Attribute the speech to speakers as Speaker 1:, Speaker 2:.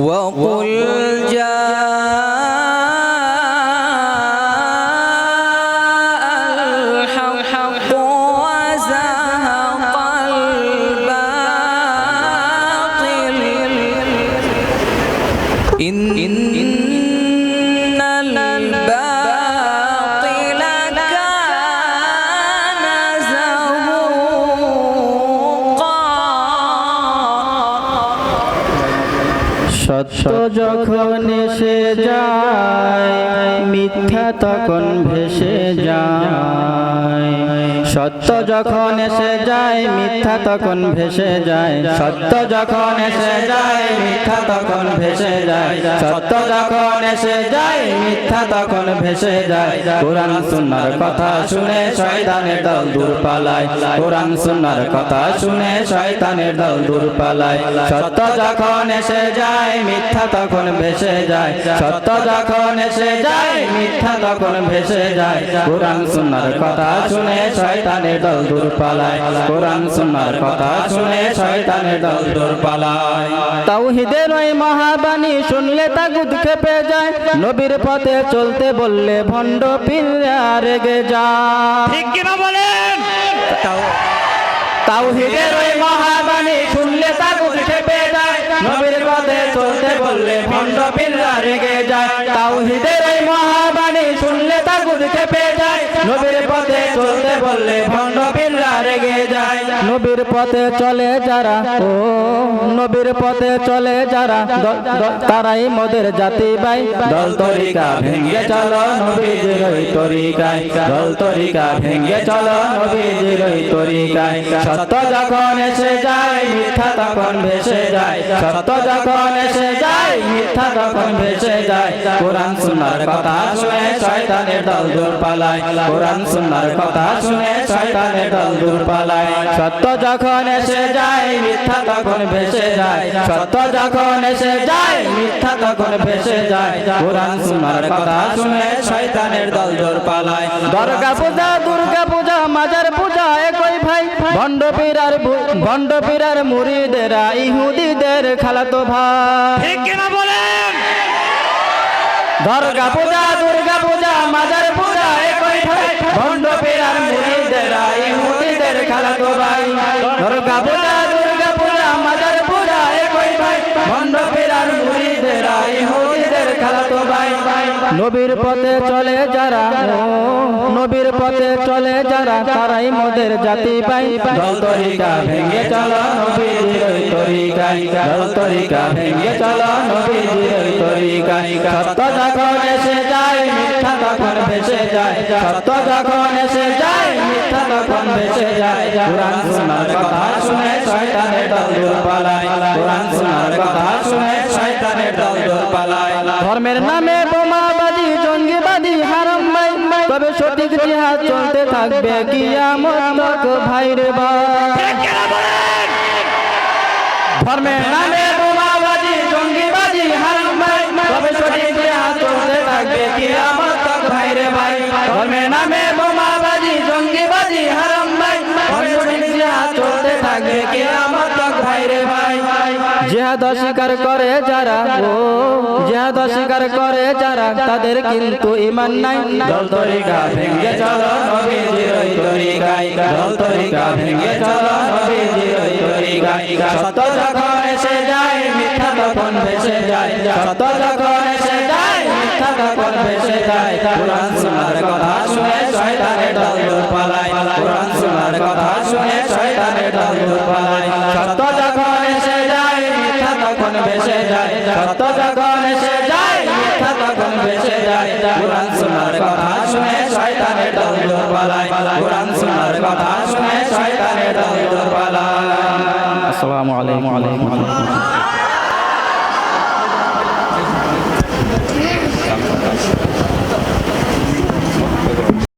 Speaker 1: وقل
Speaker 2: সত্য যখন এসে যায় মিথ্যা তখন ভেসে যায়। সত্য যখন এসে যায়, মিথ্যা তখন ভেসে যায়। সত্য যখন এসে যায়, মিথ্যা তখন ভেসে যায়। সত্য যখন এসে যায়, মিথ্যা তখন ভেসে যায়। কোরআন সুন্নার কথা শুনে শয়তানের দল দূর পালায়। কোরআন সুন্নার কথা শুনে শয়তানের দল দূর পালায়। সত্য যখন এসে যায়, মিথ্যা তখন ভেসে যায়। সত্য যখন এসে যায়, মিথ্যা তখন ভেসে যায়। কোরআন সুন্নার কথা শুনে শয়তানের দল দূর পালায়। কোরআন সুন্নার কথা শুনে শয়তানের দল দূর পালায়। তাওহীদের ওই মহাবাণী শুনলে তাগুদ খেপে যায়। নবীর পথে চলতে বললে ভণ্ড পীররা রেগে যায়।
Speaker 3: ঠিক কিনা বলেন?
Speaker 2: তাওহীদের ওই মহাবাণী শুনলে তাগুদ খেপে যায়। নবীর পথে চলতে বললে ভণ্ড পীররা রেগে যায়। তাওহীদের ওই মহাবাণী শুনলে তাগুদ খেপে যায় নবীর পথে চলতে বললে ভণ্ড নবীর পথে চলে যারা, ও নবীর পথে চলে যারা তারাই মোদের জাতি ভাই। দল তরিকা ভেঙ্গে চলো নবীজির ওই তরিকায়। দল তরিকা ভেঙ্গে চলো নবীজির ওই তরিকায়। সত্য যখন এসে যায়, মিথ্যা তখন ভেসে যায়। সত্য যখন এসে যায়, মিথ্যা তখন ভেসে যায়। কোরআন সুন্নার কথা শুনে শয়তানের দল দূর পালায়। কোরআন সুন্নার কথা শুনে শয়তানের দল দূর পালায় সত্য যখন এসে যায় মিথ্যা তখন ভেসে যায়। সত্য যখন এসে যায় মিথ্যা তখন ভেসে যায়। কোরআন সুন্নার কথা শুনে শয়তানের দল দূর পালায় দুর্গা পূজা দুর্গা পূজা মাজার পূজা একই ভাই। ভণ্ড পীরার ভণ্ড পীরার মুরিদেরা ইহুদিদের খালাতো ভাই।
Speaker 3: ঠিক কিনা বলেন?
Speaker 2: দুর্গা পূজা দুর্গা পূজা মাজার দুর্গা দুর্গা ভাই। ভণ্ড ভাই। নবীর পথে চলে যারা নবীর পথে চলে যারা তারাই মোদের জাতি পাই। দল তরিকা ভেঙ্গে চলো দল তরিকা ভেঙ্গে চলো সত্য যখন এসে যায় মিথ্যা তখন ভেসে যায়। সত্য যখন এসে যায় মিথ্যা তখন ভেসে যায়। কোরআন শোনার কথা ধর্মের নামে বোমাবাজি জঙ্গিবাদী হারাম ভাই। তবে সঠিক জিহাদ চলতে থাকবে কিয়ামত ভাই রে ধর্মের নামে বোমাবাজি তবে সঠিক জিহাদ চলতে থাকবে কিয়ামত ভাই রে ভাই। ধর্মের নামে জিহাদ অস্বীকার করে যারা ও জিহাদ অস্বীকার করে যারা, তাদের কিন্তু ইমান নাই। কথা শুনে শয়তানের দল পালায়। কথা শুনে শয়তানের দল পালায়। ভেসে যায়, সত্য যখন এসে যায়, মিথ্যা তখন ভেসে যায়। কোরআন শোনার কথা শুনে শয়তানের দল দূর পালায়। কোরআন শোনার কথা শুনে শয়তানের দল দূর পালায়। আসসালামু আলাইকুম